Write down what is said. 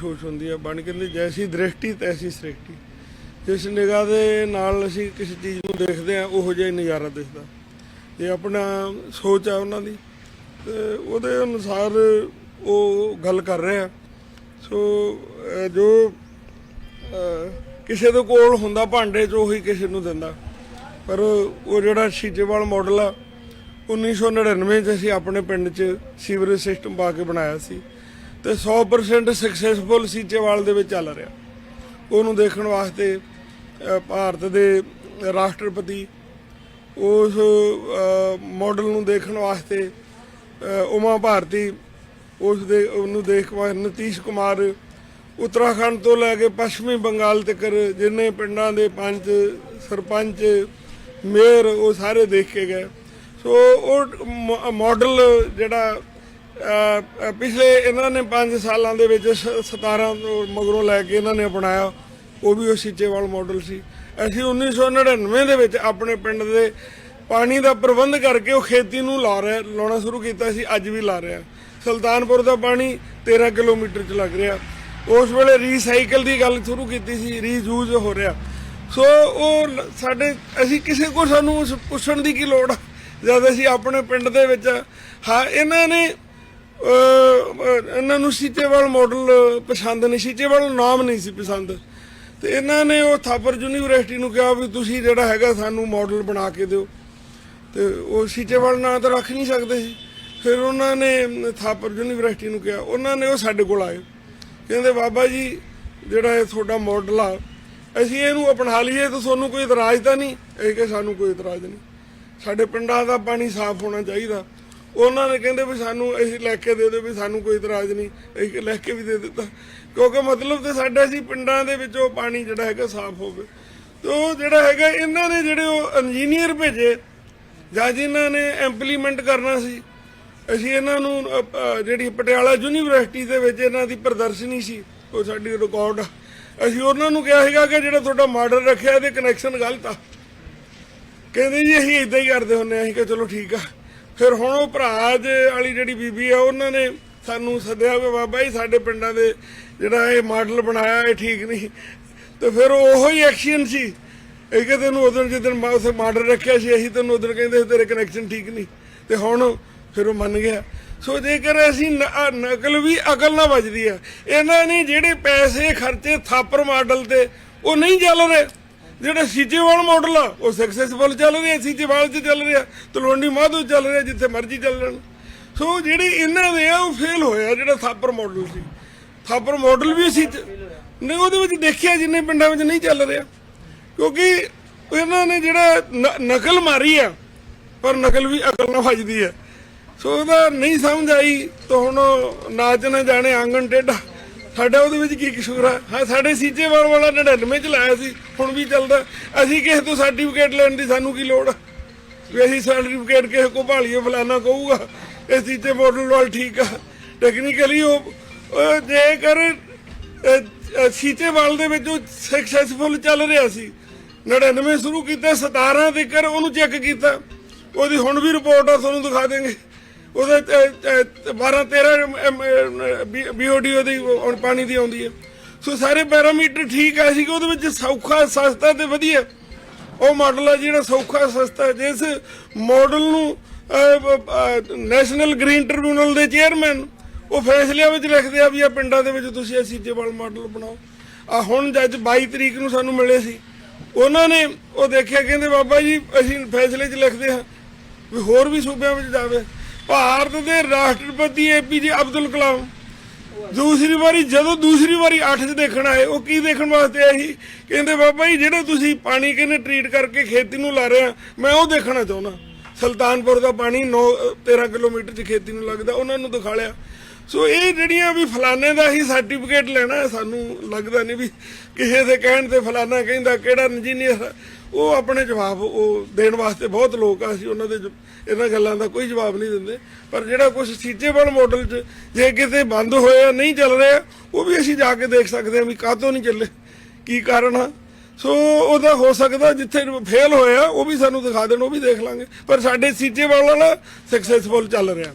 ਸੋਚ ਹੁੰਦੀ ਆ ਬਣ ਕਹਿੰਦੇ ਜੈਸੀ ਦ੍ਰਿਸ਼ਟੀ ਤੈਸੀ ਸ੍ਰਿਸ਼ਟੀ। ਜਿਸ ਨਿਗਾਹ ਦੇ ਨਾਲ ਅਸੀਂ ਕਿਸੇ ਚੀਜ਼ ਨੂੰ ਦੇਖਦੇ ਆ ਉਹੋ ਜਿਹਾ ਨਜ਼ਾਰਾ ਦਿਸਦਾ। ਇਹ ਆਪਣਾ ਸੋਚ ਆ ਉਹਨਾਂ ਦੀ, ਤੇ ਉਹਦੇ ਅਨੁਸਾਰ ਉਹ ਗੱਲ ਕਰ ਰਹੇ ਆ। ਸੋ ਜੋ ਕਿਸੇ ਦੇ ਕੋਲ ਹੁੰਦਾ ਭਾਂਡੇ ਚ ਉਹੀ ਕਿਸੇ ਨੂੰ ਦਿੰਦਾ। ਪਰ ਉਹ ਜਿਹੜਾ ਸ਼ੀਜੇਵਾਲ ਮਾਡਲ ਆ 1999 ਚ ਅਸੀਂ ਆਪਣੇ ਪਿੰਡ ਚ ਸੀਵਰੇਜ ਸਿਸਟਮ ਪਾ ਕੇ ਬਣਾਇਆ ਸੀ। ਤੇ 100% ਸਕਸੈਸਫੁਲ ਸੀਚੇਵਾਲ ਦੇ ਵਿੱਚ ਚੱਲ ਰਿਹਾ। ਉਹਨੂੰ ਦੇਖਣ ਵਾਸਤੇ ਭਾਰਤ ਦੇ ਰਾਸ਼ਟਰਪਤੀ, ਉਸ ਮਾਡਲ ਨੂੰ ਦੇਖਣ ਵਾਸਤੇ ਉਮਾ ਭਾਰਤੀ, ਉਸ ਦੇ, ਉਹਨੂੰ ਦੇਖ ਵਾ, ਨਤੀਸ਼ ਕੁਮਾਰ ਉੱਤਰਾਖੰਡ ਤੋਂ ਲੈ ਕੇ ਪੱਛਮੀ ਬੰਗਾਲ ਤੱਕ ਜਿੰਨੇ ਪਿੰਡਾਂ ਦੇ ਪੰਚ, ਸਰਪੰਚ, ਮੇਅਰ, ਉਹ ਸਾਰੇ ਦੇਖ ਕੇ ਗਏ। ਸੋ ਉਹ ਮ- ਮਾਡਲ ਜਿਹੜਾ ਪਿਛਲੇ ਇਹਨਾਂ ਨੇ 5 ਸਾਲਾਂ ਦੇ ਵਿੱਚ ਸ- 17 ਤੋਂ ਮਗਰੋਂ ਲੈ ਕੇ ਇਹਨਾਂ ਨੇ ਅਪਣਾਇਆ। ਉਹ ਵੀ ਉਹ ਸੀਚੇਵਾਲ ਮਾਡਲ ਸੀ। ਅਸੀਂ 1999 ਦੇ ਵਿੱਚ ਆਪਣੇ ਪਿੰਡ ਦੇ ਪਾਣੀ ਦਾ ਪ੍ਰਬੰਧ ਕਰਕੇ ਉਹ ਖੇਤੀ ਨੂੰ ਲਾ ਰਿਹਾ, ਲਾਉਣਾ ਸ਼ੁਰੂ ਕੀਤਾ ਸੀ, ਅੱਜ ਵੀ ਲਾ ਰਿਹਾ ਸੁਲਤਾਨਪੁਰ ਦਾ ਪਾਣੀ 13 ਕਿਲੋਮੀਟਰ ਚ ਲੱਗ ਰਿਹਾ। ਉਸ ਵੇਲੇ ਰੀਸਾਈਕਲ ਦੀ ਗੱਲ ਸ਼ੁਰੂ ਕੀਤੀ ਸੀ ਰੀਯੂਜ਼ ਹੋ ਰਿਹਾ। ਸੋ ਉਹ ਸਾਡੇ, ਅਸੀਂ ਕਿਸੇ ਕੋ ਸਾਨੂੰ ਪੁੱਛਣ ਦੀ ਕੀ ਲੋੜ ਜਦ ਅਸੀਂ ਆਪਣੇ ਪਿੰਡ ਦੇ ਵਿੱਚ, ਹਾਂ, ਇਹਨਾਂ ਨੇ ਇਹਨਾਂ ਨੂੰ ਸੀਚੇਵਾਲ ਮਾਡਲ ਪਸੰਦ ਨਹੀਂ ਸੀਚੇਵਾਲ ਨਾਮ ਨਹੀਂ ਸੀ ਪਸੰਦ। ਤੇ ਇਹਨਾਂ ਨੇ ਉਹ ਥਾਪਰ ਯੂਨੀਵਰਸਿਟੀ ਨੂੰ ਕਿਹਾ ਵੀ ਤੁਸੀਂ ਜਿਹੜਾ ਹੈਗਾ ਸਾਨੂੰ ਮਾਡਲ ਬਣਾ ਕੇ ਦਿਓ। ਤੇ ਉਹ ਸੀਚੇਵਾਲ ਨਾਂ ਤਾਂ ਰੱਖ ਨਹੀਂ ਸਕਦੇ ਸੀ। ਫਿਰ ਉਹਨਾਂ ਨੇ ਥਾਪਰ ਯੂਨੀਵਰਸਿਟੀ ਨੂੰ ਕਿਹਾ, ਉਹਨਾਂ ਨੇ ਉਹ ਸਾਡੇ ਕੋਲ ਆਏ। ਕਹਿੰਦੇ, ਬਾਬਾ ਜੀ, ਜਿਹੜਾ ਇਹ ਤੁਹਾਡਾ ਮਾਡਲ ਆ, ਅਸੀਂ ਇਹਨੂੰ ਅਪਣਾ ਲਈਏ ਤਾਂ ਤੁਹਾਨੂੰ ਕੋਈ ਇਤਰਾਜ਼ ਤਾਂ ਨਹੀਂ? ਇਹ ਕਿ ਸਾਨੂੰ ਕੋਈ ਇਤਰਾਜ਼ ਨਹੀਂ। ਸਾਡੇ ਪਿੰਡਾਂ ਦਾ ਪਾਣੀ ਸਾਫ਼ ਹੋਣਾ ਚਾਹੀਦਾ। ਉਹਨਾਂ ਨੇ ਕਹਿੰਦੇ ਵੀ ਸਾਨੂੰ ਅਸੀਂ ਲੈ ਕੇ ਦੇ ਦਿਓ ਵੀ ਸਾਨੂੰ ਕੋਈ ਇਤਰਾਜ਼ ਨਹੀਂ, ਅਸੀਂ ਲੈ ਕੇ ਵੀ ਦੇ ਦਿੱਤਾ। ਕਿਉਂਕਿ ਮਤਲਬ ਤੇ ਸਾਡਾ ਸੀ ਪਿੰਡਾਂ ਦੇ ਵਿੱਚੋਂ ਪਾਣੀ ਜਿਹੜਾ ਹੈਗਾ ਸਾਫ਼ ਹੋਵੇ। ਤੇ ਉਹ ਜਿਹੜਾ ਹੈਗਾ, ਇਹਨਾਂ ਨੇ ਜਿਹੜੇ ਉਹ ਇੰਜੀਨੀਅਰ ਭੇਜੇ, ਜਾਂ ਜਿਨ੍ਹਾਂ ਨੇ ਇੰਪਲੀਮੈਂਟ ਕਰਨਾ ਸੀ, ਅਸੀਂ ਇਹਨਾਂ ਨੂੰ ਜਿਹੜੀ ਪਟਿਆਲਾ ਯੂਨੀਵਰਸਿਟੀ ਦੇ ਵਿੱਚ ਇਹਨਾਂ ਦੀ ਪ੍ਰਦਰਸ਼ਨੀ ਸੀ, ਉਹ ਸਾਡੀ ਰਿਕਾਰਡ ਅਸੀਂ ਉਹਨਾਂ ਨੂੰ ਕਿਹਾ ਸੀਗਾ ਕਿ ਜਿਹੜਾ ਤੁਹਾਡਾ ਮਾਡਲ ਰੱਖਿਆ, ਇਹਦੇ ਕਨੈਕਸ਼ਨ ਗਲਤ ਆ। ਕਹਿੰਦੇ ਜੀ, ਅਸੀਂ ਇਦਾਂ ਹੀ ਕਰਦੇ ਹੁੰਨੇ ਆ, ਅਸੀਂ ਕਿਹਾ ਚਲੋ ਠੀਕ ਆ। ਫਿਰ ਹੁਣ ਉਹ ਭਰਾ ਦੇ ਵਾਲੀ ਜਿਹੜੀ ਬੀਬੀ ਆ, ਉਹਨਾਂ ਨੇ ਸਾਨੂੰ ਸੱਦਿਆ ਵੀ ਬਾਬਾ ਜੀ ਸਾਡੇ ਪਿੰਡਾਂ ਦੇ ਜਿਹੜਾ ਇਹ ਮਾਡਲ ਬਣਾਇਆ, ਇਹ ਠੀਕ ਨਹੀਂ। ਤੇ ਫਿਰ ਉਹੋ ਹੀ ਐਕਸ਼ਨ ਸੀ। ਇਹ ਕਿ ਤੈਨੂੰ ਉਦੋਂ ਜਦੋਂ ਮੈਂ ਮਾਡਲ ਰੱਖਿਆ ਸੀ, ਅਸੀਂ ਤੈਨੂੰ ਉਦੋਂ ਕਹਿੰਦੇ ਸੀ ਤੇਰੇ ਕਨੈਕਸ਼ਨ ਠੀਕ ਨਹੀਂ। ਤੇ ਹੁਣ ਫਿਰ ਉਹ ਮੰਨ ਗਿਆ। ਸੋ ਜੇਕਰ ਅਸੀਂ ਨ- ਨਕਲ ਵੀ ਅਕਲ ਨਾਲ ਵੱਜਦੀ ਆ, ਇਹਨਾਂ ਨੇ ਜਿਹੜੇ ਪੈਸੇ ਖਰਚੇ ਥਾਪਰ ਮਾਡਲ ਤੇ, ਉਹ ਨਹੀਂ ਚੱਲ ਰਹੇ। ਜਿਹੜਾ ਸੀਚੇਵਾਲ ਮਾਡਲ ਆ, ਉਹ ਸਕਸੈਸਫੁਲ ਚੱਲ ਰਿਹਾ ਸੀਚੇਵਾਲ 'ਚ ਚੱਲ ਰਿਹਾ ਤਲਵੰਡੀ ਮਾਧੋ ਚੱਲ ਰਿਹਾ ਜਿੱਥੇ ਮਰਜ਼ੀ ਚੱਲਣ ਸੋ ਜਿਹੜੀ ਇਹਨਾਂ ਦੇ ਆ, ਉਹ ਫੇਲ ਹੋਇਆ ਜਿਹੜਾ ਥਾਪਰ ਮਾਡਲ ਸੀ। ਥਾਪਰ ਮਾਡਲ ਵੀ ਸੀ ਨਹੀਂ, ਉਹਦੇ ਵਿੱਚ ਦੇਖਿਆ ਜਿੰਨੇ ਪਿੰਡਾਂ ਵਿੱਚ ਨਹੀਂ ਚੱਲ ਰਿਹਾ। ਕਿਉਂਕਿ ਇਹਨਾਂ ਨੇ ਜਿਹੜਾ ਨ- ਨਕਲ ਮਾਰੀ ਆ, ਪਰ ਨਕਲ ਵੀ ਅਕਲ ਨਾਲ ਵੱਜਦੀ ਹੈ ਸੋ ਉਹਦਾ ਨਹੀਂ ਸਮਝ ਆਈ, ਤਾਂ ਹੁਣ ਨਾਚ ਨਾ ਜਾਣੇ ਆਂਗਣ ਟੇਢਾ। ਸਾਡਾ ਉਹਦੇ ਵਿੱਚ ਕੀ ਕਸੂਰ ਆ? ਹਾਂ ਸਾਡੇ ਸੀਚੇਵਾਲ ਵਾਲਾ 99 ਚ ਲਾਇਆ ਸੀ ਹੁਣ ਵੀ ਚੱਲਦਾ। ਅਸੀਂ ਕਿਸੇ ਤੋਂ ਸਰਟੀਫਿਕੇਟ ਲੈਣ ਦੀ ਸਾਨੂੰ ਕੀ ਲੋੜ ਆ? ਵੀ ਅਸੀਂ ਸਰਟੀਫਿਕੇਟ ਕਿਸੇ ਕੋ ਭਾਲੀਏ ਫਲਾਨਾ ਕਹੂਗਾ ਇਹ ਸੀਚੇ ਮੋਡਲ ਵਾਲ ਠੀਕ ਆ। ਟੈਕਨੀਕਲੀ ਉਹ ਜੇਕਰ ਅਹ, ਅਹ, ਸੀਚੇਵਾਲ ਦੇ ਵਿੱਚ ਉਹ ਸਕਸੈਸਫੁਲ ਚੱਲ ਰਿਹਾ ਸੀ 99 ਸ਼ੁਰੂ ਕੀਤਾ 17 ਤੱਕ ਉਹਨੂੰ ਚੈੱਕ ਕੀਤਾ। ਉਹਦੀ ਹੁਣ ਵੀ ਰਿਪੋਰਟ ਆ ਤੁਹਾਨੂੰ ਦਿਖਾ ਦੇਂਗੇ ਉਹਦੇ 12 13 ਬੀਓਡੀ ਉਹਦੀ ਹੁਣ ਪਾਣੀ ਦੀ ਆਉਂਦੀ ਹੈ। ਸੋ ਸਾਰੇ ਪੈਰਾਮੀਟਰ ਠੀਕ ਆ ਸੀ ਉਹਦੇ ਵਿੱਚ ਸੌਖਾ, ਸਸਤਾ ਤੇ ਵਧੀਆ। ਉਹ ਮਾਡਲ ਆ ਜਿਹੜਾ ਸੌਖਾ, ਸਸਤਾ, ਜਿਸ ਮਾਡਲ ਨੂੰ ਨੈਸ਼ਨਲ ਗ੍ਰੀਨ ਟ੍ਰਿਬਿਊਨਲ ਦੇ ਚੇਅਰਮੈਨ ਉਹ ਫੈਸਲਿਆਂ ਵਿੱਚ ਲਿਖਦੇ ਆ ਵੀ ਆ ਪਿੰਡਾਂ ਦੇ ਵਿੱਚ ਤੁਸੀਂ ਇਹ ਸੀਜੇਵਾਲ ਮਾਡਲ ਬਣਾਓ। ਆ ਹੁਣ ਜੱਜ 22 ਤਰੀਕ ਨੂੰ ਸਾਨੂੰ ਮਿਲੇ ਸੀ। ਉਹਨਾਂ ਨੇ ਉਹ ਦੇਖਿਆ, ਕਹਿੰਦੇ ਬਾਬਾ ਜੀ ਅਸੀਂ ਫੈਸਲੇ 'ਚ ਲਿਖਦੇ ਹਾਂ ਵੀ ਹੋਰ ਵੀ ਸੂਬਿਆਂ ਵਿੱਚ ਜਾਵੇ। ਭਾਰਤ ਦੇ ਰਾਸ਼ਟਰਪਤੀ ਏਪੀਜੇ ਅਬਦੁਲ ਕਲਾਮ। ਦੂਸਰੀ ਵਾਰੀ, ਜਦੋਂ ਦੂਸਰੀ ਵਾਰੀ 8 ਚ ਦੇਖਣ ਆਏ, ਉਹ ਕੀ ਦੇਖਣ ਵਾਸਤੇ ਆਏ ਸੀ? ਕਹਿੰਦੇ, ਬਾਬਾ ਜੀ, ਜਿਹੜਾ ਤੁਸੀਂ ਪਾਣੀ ਕਹਿੰਦੇ ਟ੍ਰੀਟ ਕਰਕੇ ਖੇਤੀ ਨੂੰ ਲਾ ਰਹੇ ਆ, ਮੈਂ ਉਹ ਦੇਖਣਾ ਚਾਹੁੰਦਾ। ਸੁਲਤਾਨਪੁਰ ਦਾ ਪਾਣੀ 9 13 ਕਿਲੋਮੀਟਰ ਚ ਖੇਤੀ ਨੂੰ ਲੱਗਦਾ, ਉਹਨਾਂ ਨੂੰ ਦਿਖਾ ਲਿਆ। ਸੋ ਇਹ ਜਿਹੜੀਆਂ ਵੀ ਫਲਾਣੇ ਦਾ ਹੀ ਸਰਟੀਫਿਕੇਟ ਲੈਣਾ ਸਾਨੂੰ ਲੱਗਦਾ ਨਹੀਂ ਵੀ ਕਿਸੇ ਦੇ ਕਹਿਣ ਤੇ ਫਲਾਣਾ ਕਹਿੰਦਾ ਕਿਹੜਾ ਇੰਜੀਨੀਅਰ ਉਹ ਆਪਣੇ ਜਵਾਬ, ਉਹ ਦੇਣ ਵਾਸਤੇ ਬਹੁਤ ਲੋਕ ਆ ਸੀ ਉਹਨਾਂ ਦੇ ਜ- ਇਹਨਾਂ ਗੱਲਾਂ ਦਾ ਕੋਈ ਜਵਾਬ ਨਹੀਂ ਦਿੰਦੇ। ਪਰ ਜਿਹੜਾ ਕੁਝ ਸੀਚੇਬਲ ਮਾਡਲ 'ਚ ਜੇ ਕਿਤੇ ਬੰਦ ਹੋਇਆ, ਨਹੀਂ ਚੱਲ ਰਿਹਾ, ਉਹ ਵੀ ਅਸੀਂ ਜਾ ਕੇ ਦੇਖ ਸਕਦੇ ਹਾਂ ਵੀ ਕਾਹਤੋਂ ਨਹੀਂ ਚੱਲੇ, ਕੀ ਕਾਰਨ ਆ। ਸੋ ਉਹਦਾ ਹੋ ਸਕਦਾ ਜਿੱਥੇ ਫੇਲ ਹੋਇਆ, ਉਹ ਵੀ ਸਾਨੂੰ ਦਿਖਾ ਦੇਣ, ਉਹ ਵੀ ਦੇਖ ਲਾਂਗੇ। ਪਰ ਸਾਡੇ ਸੀਚੇਵਾਲ ਵਾਲਾ ਸਕਸੈਸਫੁਲ ਚੱਲ ਰਿਹਾ।